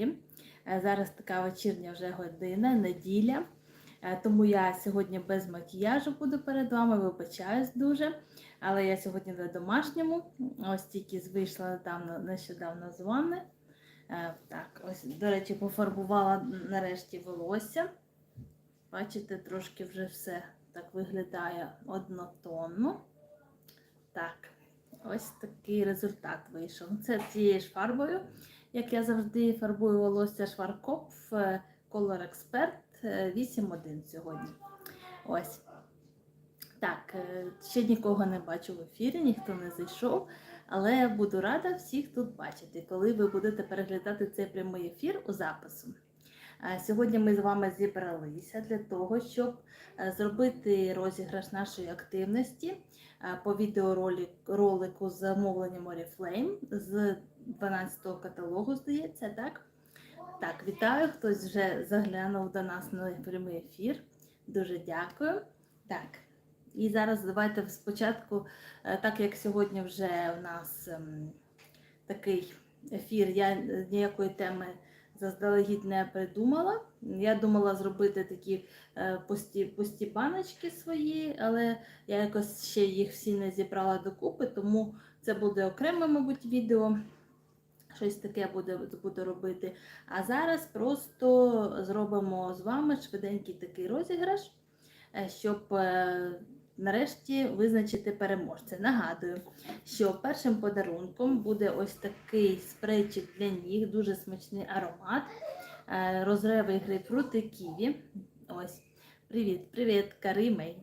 каналі. Е, Зараз така вечірня вже година, неділя. Е, Тому я сьогодні без макіяжу буду перед вами, вибачаюсь дуже. Але я сьогодні на домашньому. Ось тільки вийшла недавно, нещодавно з ванни. Е, Так, ось, до речі, пофарбувала нарешті волосся. Бачите, трошки вже все так виглядає однотонно. Так, ось такий результат вийшов. Це цією ж фарбою, як я завжди фарбую волосся Шваркопф е, Color Expert е, 8.1 сьогодні. Ось. Так, е, ще нікого не бачу в ефірі, ніхто не зайшов. Але буду рада всіх тут бачити, коли ви будете переглядати цей прямий ефір у запису. Е, Сьогодні ми з вами зібралися для того, щоб е, зробити розіграш нашої активності е, по відеоролику з замовленням Oriflame з 12-го каталогу, здається, так? Так, вітаю, хтось вже заглянув до нас на прямий ефір. Дуже дякую. Так, і зараз давайте спочатку, е, так як сьогодні вже у нас ем, такий ефір, я ніякої теми заздалегідь не придумала. Я думала зробити такі е, пусті, пусті баночки свої, але я якось ще їх всі не зібрала докупи, тому це буде окреме, мабуть, відео. Щось таке буде, буду робити. А зараз просто зробимо з вами швиденький такий розіграш, е, щоб е, нарешті визначити переможця. Нагадую, що першим подарунком буде ось такий спрейчик для ніг, дуже смачний аромат. е, Розревий грейпфрут і ківі. Ось. Привіт, привіт, Каримей.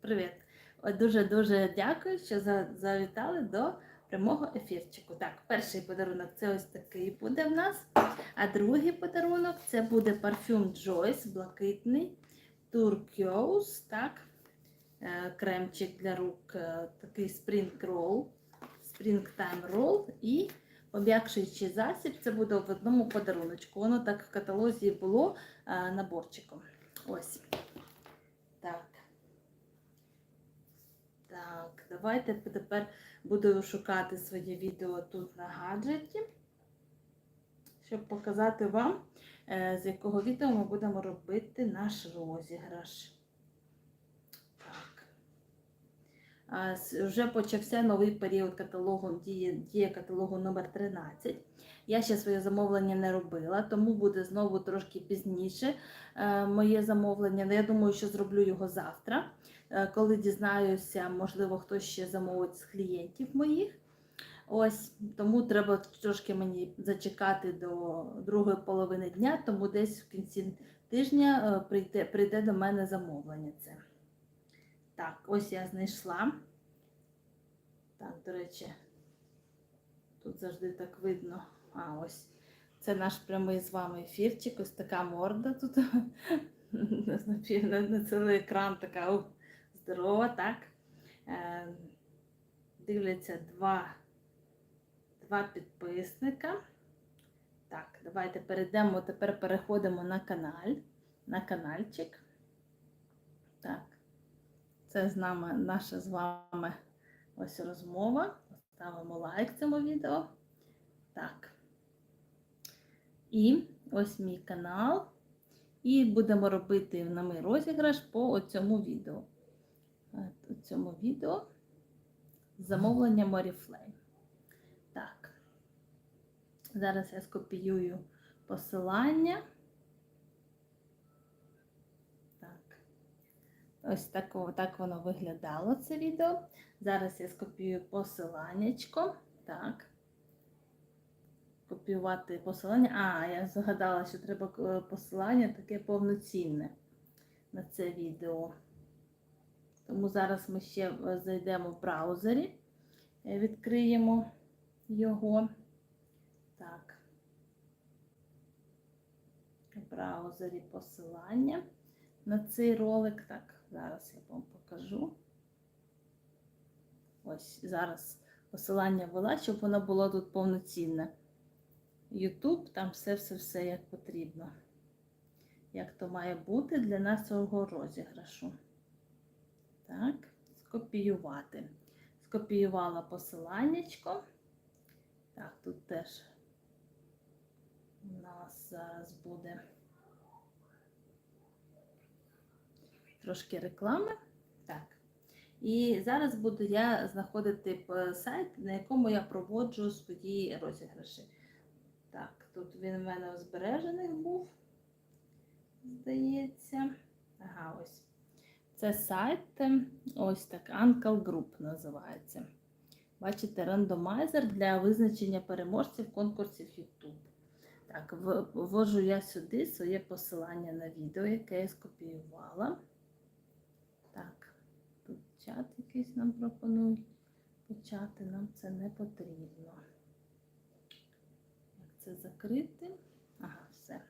Привіт. Дуже-дуже дякую, що завітали до прямого ефірчику. Так, перший подарунок це ось такий буде в нас. А другий подарунок це буде парфюм Joyce, блакитний, Turquoise, так. Е, Кремчик для рук, е, такий Spring Roll, Springtime Roll і пом'якшуючий засіб. Це буде в одному подаруночку. Воно так в каталозі було е, наборчиком. Ось. Так. Так, давайте тепер буду шукати своє відео тут на гаджеті, щоб показати вам, е, з якого відео ми будемо робити наш розіграш. Вже почався новий період каталогу, діє, діє каталогу номер 13. Я ще своє замовлення не робила, тому буде знову трошки пізніше е, моє замовлення. Я думаю, що зроблю його завтра. Е, коли дізнаюся, можливо, хтось ще замовить з клієнтів моїх. Ось тому треба трошки мені зачекати до другої половини дня, тому десь в кінці тижня е, прийде, прийде до мене замовлення. Це. Так, ось я знайшла. Так, до речі, тут завжди так видно. А, ось. Це наш прямий з вами ефірчик. Ось така морда тут. На, цілий екран така ух, здорова, так. Е, дивляться два, два підписника. Так, давайте перейдемо, тепер переходимо на канал, на каналчик. Так, це з нами наша з вами ось розмова. Ставимо лайк цьому відео. Так. І ось мій канал. І будемо робити на мій розіграш по цьому відео. Е, У цьому відео замовлення Oriflame. Так. Зараз я скопіюю посилання. Так. Ось так, так воно виглядало це відео. Зараз я скопіюю посиланнячко. Так. Копіювати посилання. А, я згадала, що треба е, посилання таке повноцінне на це відео. Тому зараз ми ще е, зайдемо в браузері, е, відкриємо його. Так. В браузері посилання на цей ролик. Так, зараз я вам покажу. Ось зараз посилання ввела, щоб воно було тут повноцінне. YouTube, там все-все-все як потрібно. Як то має бути для нашого розіграшу. Так, скопіювати. Скопіювала посиланнячко. Так, тут теж У нас зараз буде трошки реклами. Так. І зараз буду я знаходити сайт, на якому я проводжу свої розіграші. Так, тут він в мене у збережених був, здається. Ага, ось. Це сайт, ем, ось так, Uncle Group називається. Бачите, рандомайзер для визначення переможців конкурсів YouTube. Так, ввожу я сюди своє посилання на відео, яке я скопіювала. Так, тут чат якийсь нам пропонують почати, нам це не потрібно. Як це закрити? Ага, все.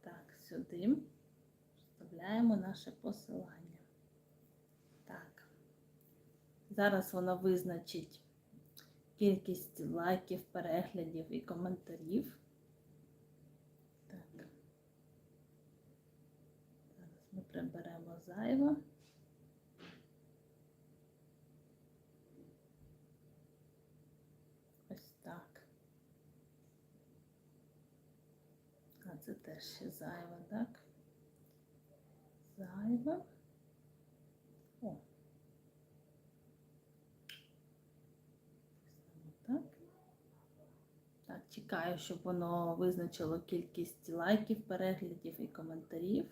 Так, сюди вставляємо наше посилання. Так. Зараз воно визначить кількість лайків, переглядів і коментарів. Так. Зараз ми приберемо. А це теж ще так? Зайве. О. Так. Так, чекаю, щоб воно визначило кількість лайків, переглядів і коментарів.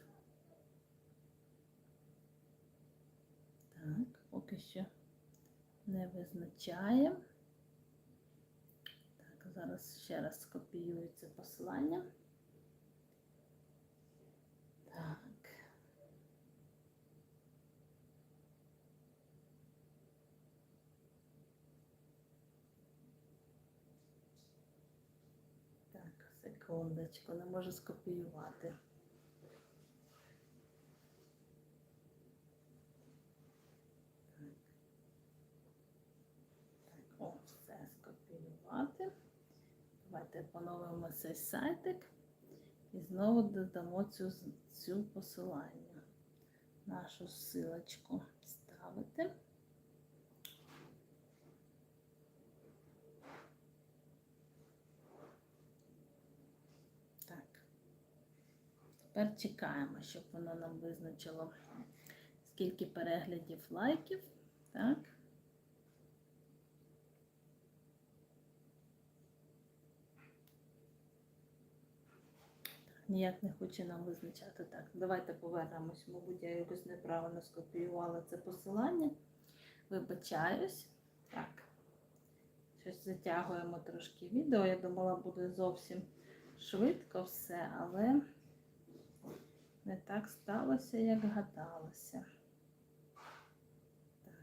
Так, поки що не визначає. Так, зараз ще раз скопіюю це посилання. Так. Так, секундочку, не можу скопіювати. Так, о, все скопіювати. Давайте поновимо цей сайтик і знову додамо цю, цю посилання. Нашу силочку ставити. Так. Тепер чекаємо, щоб воно нам визначило, скільки переглядів лайків. Так. Ніяк не хоче нам визначати. Так, давайте повернемось. Мабуть, я якось неправильно скопіювала це посилання. Вибачаюсь. Так. Щось затягуємо трошки відео. Я думала, буде зовсім швидко все, але не так сталося, як гадалося. Так.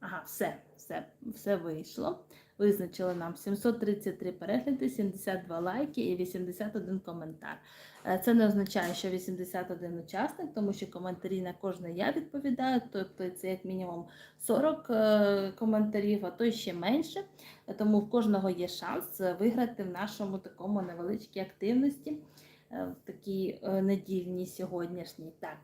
Ага, все, все, все вийшло. Визначили нам 733 перегляди, 72 лайки і 81 коментар. Е, Це не означає, що 81 учасник, тому що коментарі на кожне я відповідаю, тобто це як мінімум 40 е, коментарів, а то й ще менше. Тому в кожного є шанс виграти в нашому такому невеличкій активності, в такій е, недільній сьогоднішній. Так.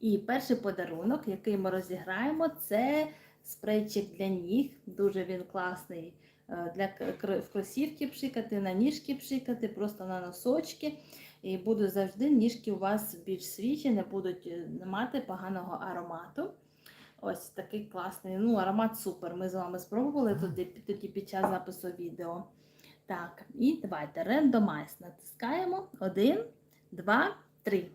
І перший подарунок, який ми розіграємо, це спрейчик для ніг. Дуже він класний е, для в кросівки пшикати, на ніжки пшикати, просто на носочки. І будуть завжди ніжки у вас більш свіжі, не будуть е, мати поганого аромату. Ось такий класний. Ну, аромат супер. Ми з вами спробували тоді, тоді під час запису відео. Так, і давайте рендомайз натискаємо. Один, два, три.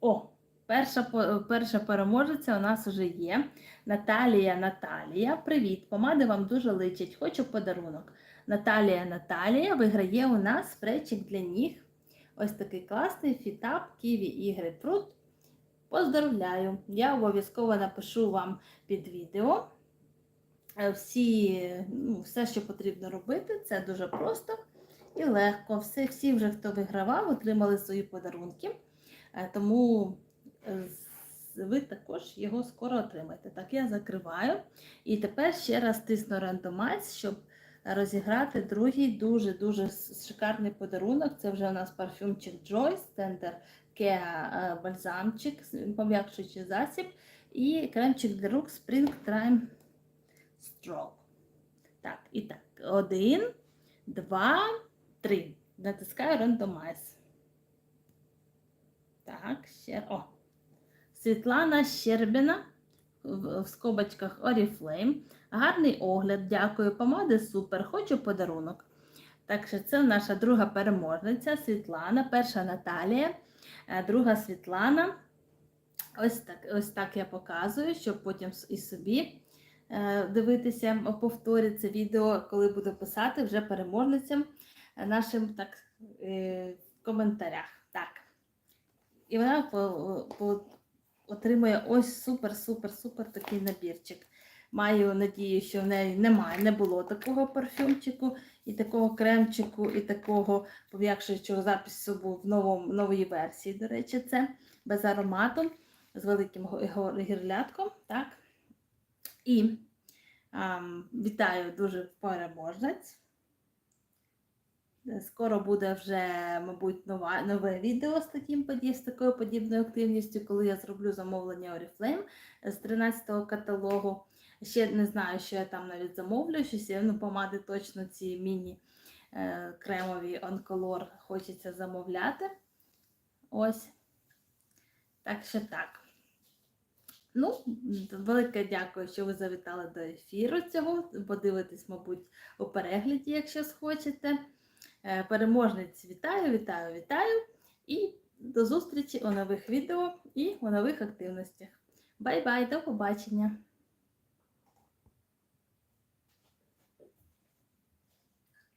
О, перша, перша переможеця у нас вже є. Наталія Наталія. Привіт! Помади вам дуже личить. Хочу подарунок. Наталія Наталія виграє у нас спрейчик для ніг. Ось такий класний фітап Ківі і грейпфрут. Поздравляю! Я обов'язково напишу вам під відео. Е, Всі, ну, все, що потрібно робити, це дуже просто і легко. Все, всі вже, хто вигравав, отримали свої подарунки. Е, Тому е, ви також його скоро отримаєте. Так, я закриваю. І тепер ще раз тисну рандомайз, щоб розіграти другий дуже-дуже шикарний подарунок. Це вже у нас парфюмчик Joyce, Kea е, бальзамчик, пом'якшуючий засіб, і кремчик для рук Spring Time Stroke. Так, і так. Один, два, три. Натискаю Randomize. Так, ще. О. Світлана Щербіна в, скобочках Oriflame. Гарний огляд, дякую. Помади супер, хочу подарунок. Так що це наша друга переможниця Світлана, перша Наталія, е, друга Світлана. Ось так, ось так я показую, щоб потім і собі дивитися о повторі це відео, коли буду писати вже переможницям е, нашим так, е, коментарях. Так. І вона по, по, отримує ось супер, супер, супер такий набірчик. Маю надію, що в неї немає, не було такого парфюмчику, і такого кремчику, і такого пом'якшуючого запису в новому, новій версії. До речі, це без аромату, з великим гірлятком. Так? І ам, вітаю дуже переможець. Е, Скоро буде вже, мабуть, нова, нове відео з, таким, поді- з такою подібною активністю, коли я зроблю замовлення Oriflame з 13-го каталогу. Ще не знаю, що я там навіть замовлю, щось я, ну, помади точно ці міні е, онколор хочеться замовляти. Ось. Так що так. Ну, велике дякую, що ви завітали до ефіру цього. Подивитесь, мабуть, у перегляді, якщо схочете. Е, Переможниць вітаю, вітаю, вітаю. І до зустрічі у нових відео і у нових активностях. Бай-бай, до побачення!